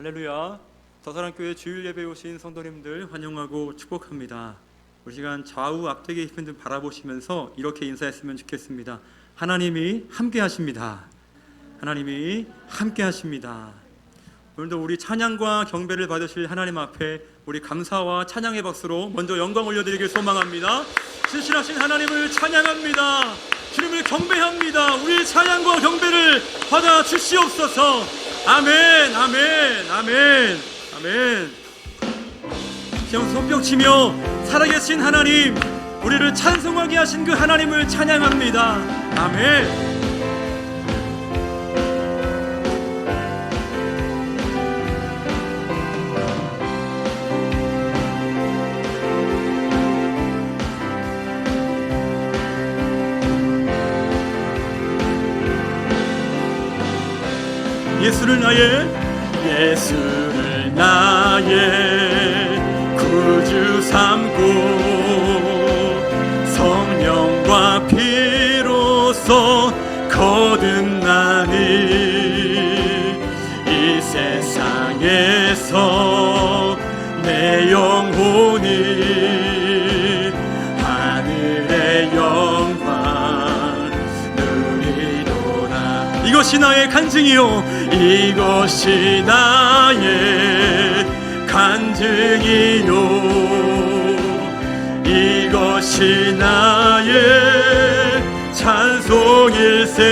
할렐루야. 더사랑교회 주일 예배에 오신 성도님들 환영하고 축복합니다. 우리 시간 좌우 앞뒤에 계신 분 바라보시면서 이렇게 인사했으면 좋겠습니다. 하나님이 함께 하십니다. 하나님이 함께 하십니다. 오늘도 우리 찬양과 경배를 받으실 하나님 앞에 우리 감사와 찬양의 박수로 먼저 영광 올려드리길 소망합니다. 신실하신 하나님을 찬양합니다. 주님을 경배합니다. 우리 찬양과 경배를 받아 주시옵소서. 아멘, 아멘, 아멘, 아멘. 시험 손뼉 치며 살아계신 하나님, 우리를 찬송하게 하신 그 하나님을 찬양합니다. 아멘. 예수를 나의 예수를 나의 구주 삼고 이것이 나의 간증이요. 이것이 나의 간증이요. 이것이 나의 찬송일세.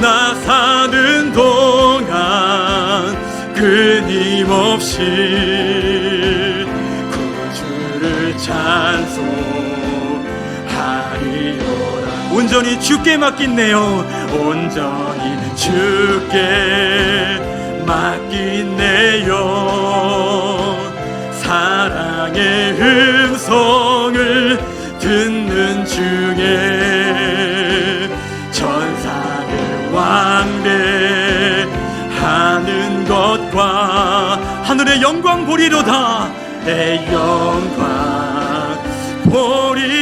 나 사는 동안 끊임없이 온전히 주께 맡긴네요. 온전히 주께 맡긴네요. 사랑의 음성을 듣는 중에 전사를 왕래하는 것과 하늘의 영광 보리로다. 내 영광 보리로다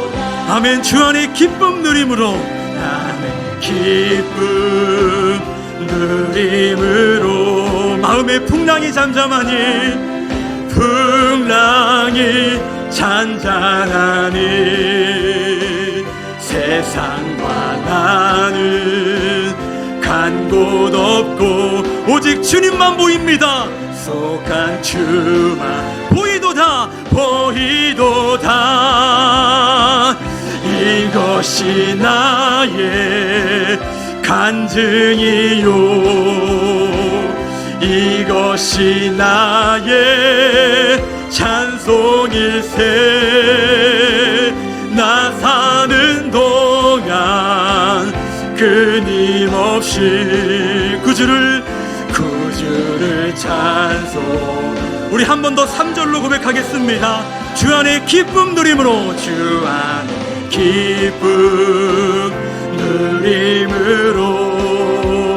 아멘. 주 안에 기쁨 누림으로. 아멘. 기쁨 누림으로. 마음의 풍랑이 잠잠하니 풍랑이 잔잔하니 세상과 나는 간 곳 없고 오직 주님만 보입니다. 속한 주만 보이도다 보이도다. 이 것이 나의 간증이요. 이것이 나의 찬송일세. 나 사는 동안 끊임없이 구주를 구주를 찬송. 우리 한 번 더 3절로 고백하겠습니다. 주 안에 기쁨 누림으로 주 안에 기쁨 누림으로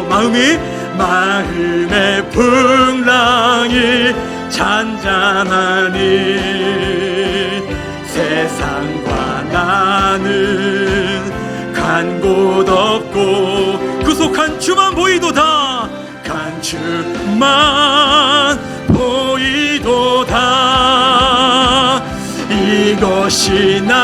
마음이 마음의 풍랑이 잔잔하니 세상과 나는 간 곳 없고 구속한 주만 보이도다. 간 주만 보이도다. 이것이 나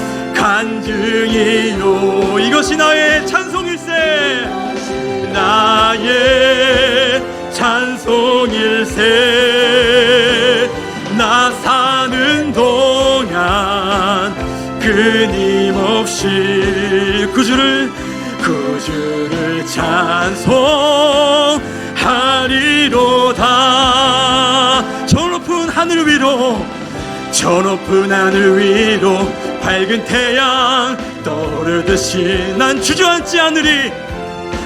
간증이요. 이것이 나의 찬송일세. 나의 찬송일세. 나 사는 동안 끊임없이 그 구주를 구주를 그 찬송하리로다. 저 높은 하늘 위로 저 높은 하늘 위로 밝은 태양 떠오르듯이 난 주저앉지 않으리.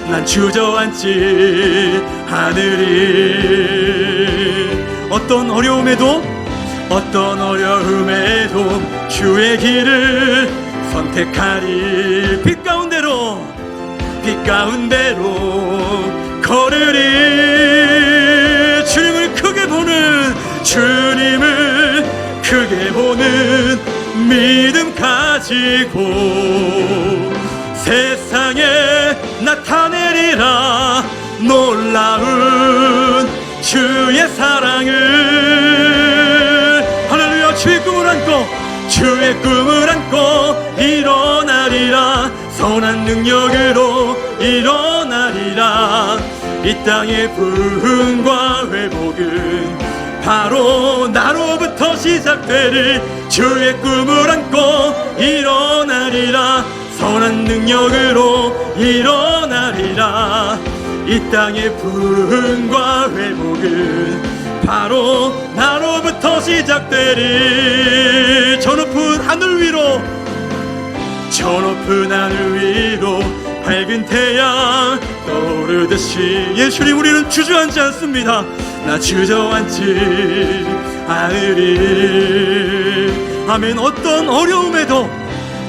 난 주저앉지 않으리. 어떤 어려움에도 어떤 어려움에도 주의 길을 선택하리. 빛 가운데로 빛 가운데로 걸으리. 주님을 크게 보는 주님을 크게 보는 믿음 가지고 세상에 나타내리라. 놀라운 주의 사랑을. 할렐루야 주의 꿈을 안고 주의 꿈을 안고 일어나리라. 선한 능력으로 일어나리라. 이 땅의 부흥과 회복은 바로 나로부터 시작되리 주의 꿈을 안고 일어나리라. 선한 능력으로 일어나리라. 이 땅의 부흥과 회복은 바로 나로부터 시작되리 저 높은 하늘 위로 저 높은 하늘 위로 밝은 태양 떠오르듯이 예수님 우리는 주저앉지 않습니다 나 주저앉지 않으리. 아멘. 어떤 어려움에도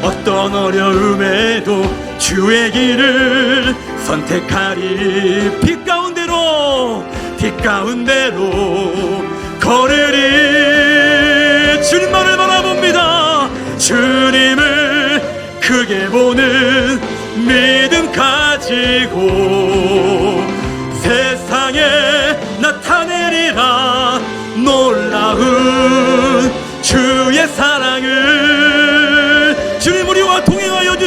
어떤 어려움에도 주의 길을 선택하리. 빛 가운데로 빛 가운데로 걸으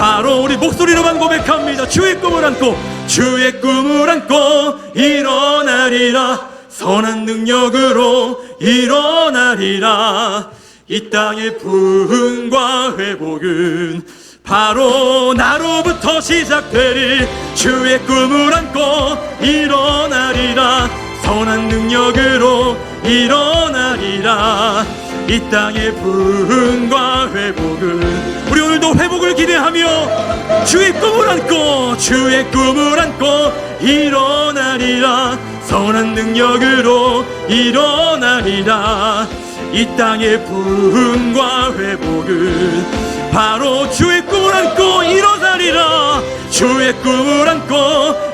바로 우리 목소리로만 고백합니다. 주의 꿈을 안고 주의 꿈을 안고 일어나리라. 선한 능력으로 일어나리라. 이 땅의 부흥과 회복은 바로 나로부터 시작되리. 주의 꿈을 안고 일어나리라. 선한 능력으로 일어나리라. 이 땅의 부흥과 회복은 회복을 기대하며 주의 꿈을 안고 주의 꿈을 안고 일어나리라. 선한 능력으로 일어나리라. 이 땅의 부흥과 회복은 바로 주의 꿈을 안고 일어나리라. 주의 꿈을 안고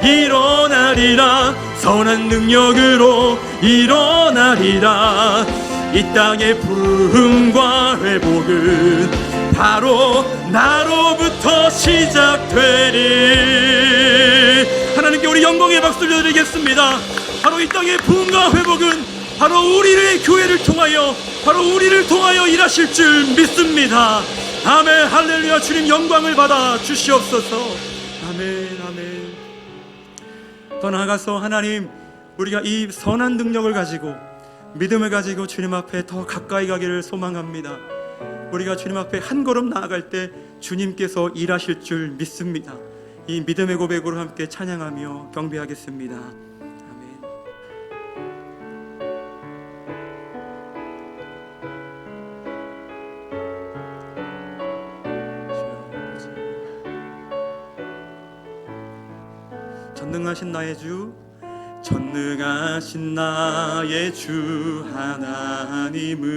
일어나리라. 선한 능력으로 일어나리라. 이 땅의 부흥과 회복은 바로 나로부터 시작되리. 하나님께 우리 영광의 박수를 드리겠습니다. 바로 이 땅의 부흥과 회복은 바로 우리의 교회를 통하여 바로 우리를 통하여 일하실 줄 믿습니다. 아멘. 할렐루야. 주님 영광을 받아 주시옵소서. 아멘 아멘. 더 나아가서 하나님 우리가 이 선한 능력을 가지고 믿음을 가지고 주님 앞에 더 가까이 가기를 소망합니다 우리가 주님 앞에 한 걸음 나아갈 때 주님께서 일하실 줄 믿습니다. 이 믿음의 고백으로 함께 찬양하며 경배하겠습니다. 전능하신 나의 주 전능하신 나의 주 하나님은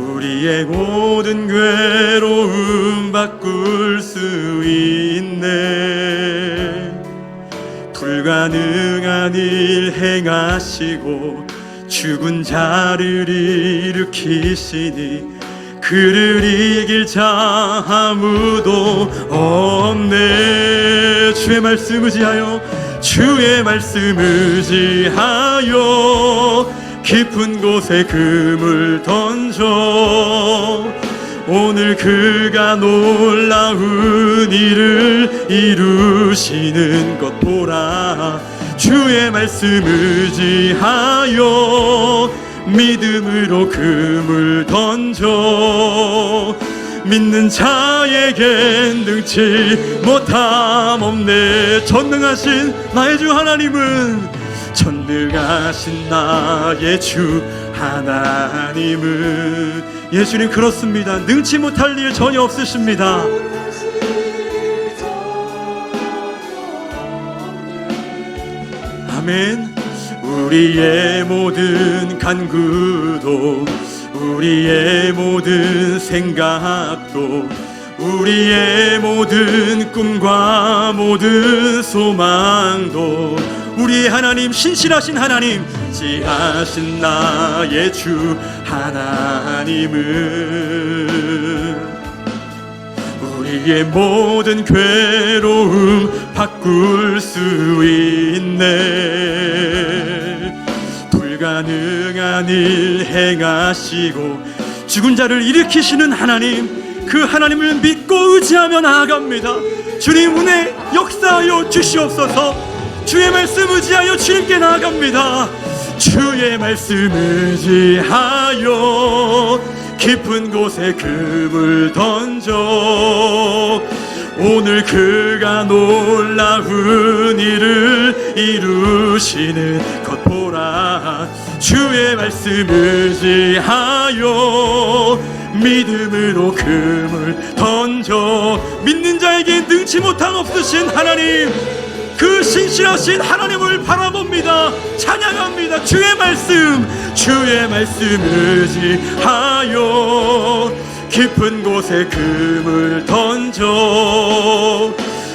우리의 모든 괴로움 바꿀 수 있네. 불가능한 일 행하시고 죽은 자를 일으키시니 그를 이길 자 아무도 없네. 주의 말씀 의지하여 주의 말씀 의지하여 깊은 곳에 금을 던져. 오늘 그가 놀라운 일을 이루시는 것 보라. 주의 말씀 의지하여 믿음으로 금을 던져. 믿는 자에겐 능치 못함 없네. 전능하신 나의 주 하나님은 전능하신 나의 주 하나님은 예수님 그렇습니다. 능치 못할 일 전혀 없으십니다. 아멘. 우리의 모든 간구도 우리의 모든 생각도 우리의 모든 꿈과 모든 소망도 우리의 하나님 신실하신 하나님 지하신 나의 주 하나님은 우리의 모든 괴로움 바꿀 수 있네. 불가능한 일 행하시고 죽은 자를 일으키시는 하나님 그 하나님을 믿고 의지하며 나아갑니다. 주님 은혜 역사하여 주시옵소서 주의 말씀 의지하여 주님께 나아갑니다. 주의 말씀 의지하여 깊은 곳에 금을 던져 오늘 그가 놀라운 일을 이루시는 것 보라. 주의 말씀 의지하여 믿음으로 금을 던져 믿는 자에게 능치 못한 없으신 하나님 그 신실하신 하나님을 바라봅니다. 찬양합니다. 주의 말씀, 주의 말씀 의지하여 깊은 곳에 금을 던져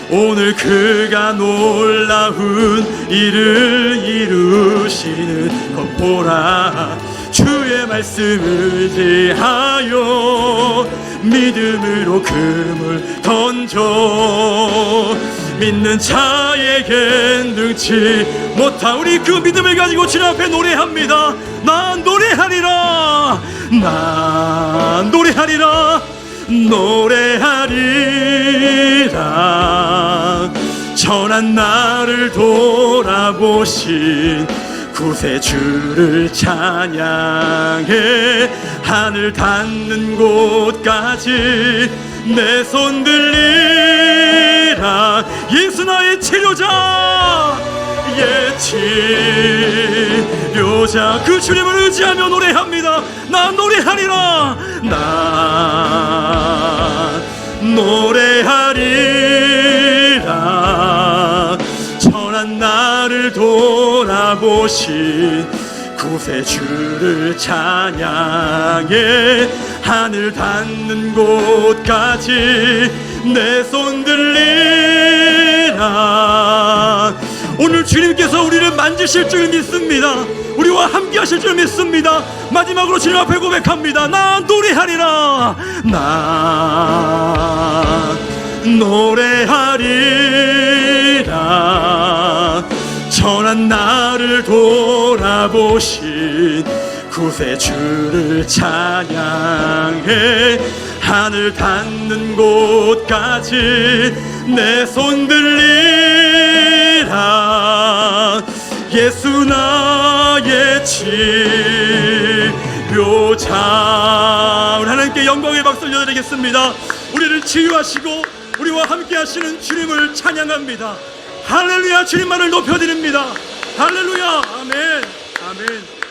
오늘 그가 놀라운 일을 이루시는 것 보라 주의 말씀 의지하여 믿음으로 금을 던져 믿는 자 에겐 능치 못한 우리 그 믿음을 가지고 주님 앞에 노래합니다. 난 노래하리라. 난 노래하리라. 노래하리라. 전한 나를 돌아보신 구세주를 찬양해 하늘 닿는 곳까지 내 손 들리 라 예수 나의 치료자 예 치료자. 그 주님을 의지하며 노래합니다. 나 노래하리라. 나 노래하리라. 천한 나를 돌아보신 구세주를 찬양해. 하늘 닿는 곳까지 내 손 들리라 오늘 주님께서 우리를 만지실 줄 믿습니다. 우리와 함께 하실 줄 믿습니다. 마지막으로 주님 앞에 고백합니다. 나 노래하리라. 나 노래하리라. 천한 나를 돌아보신 구세주를 찬양해 하늘 닿는 곳까지 내 손 들리라. 예수 나의 치료자 우리 하나님께 영광의 박수를 드리겠습니다. 우리를 치유하시고 우리와 함께 하시는 주님을 찬양합니다. 할렐루야 주님만을 높여드립니다. 할렐루야 아멘 아멘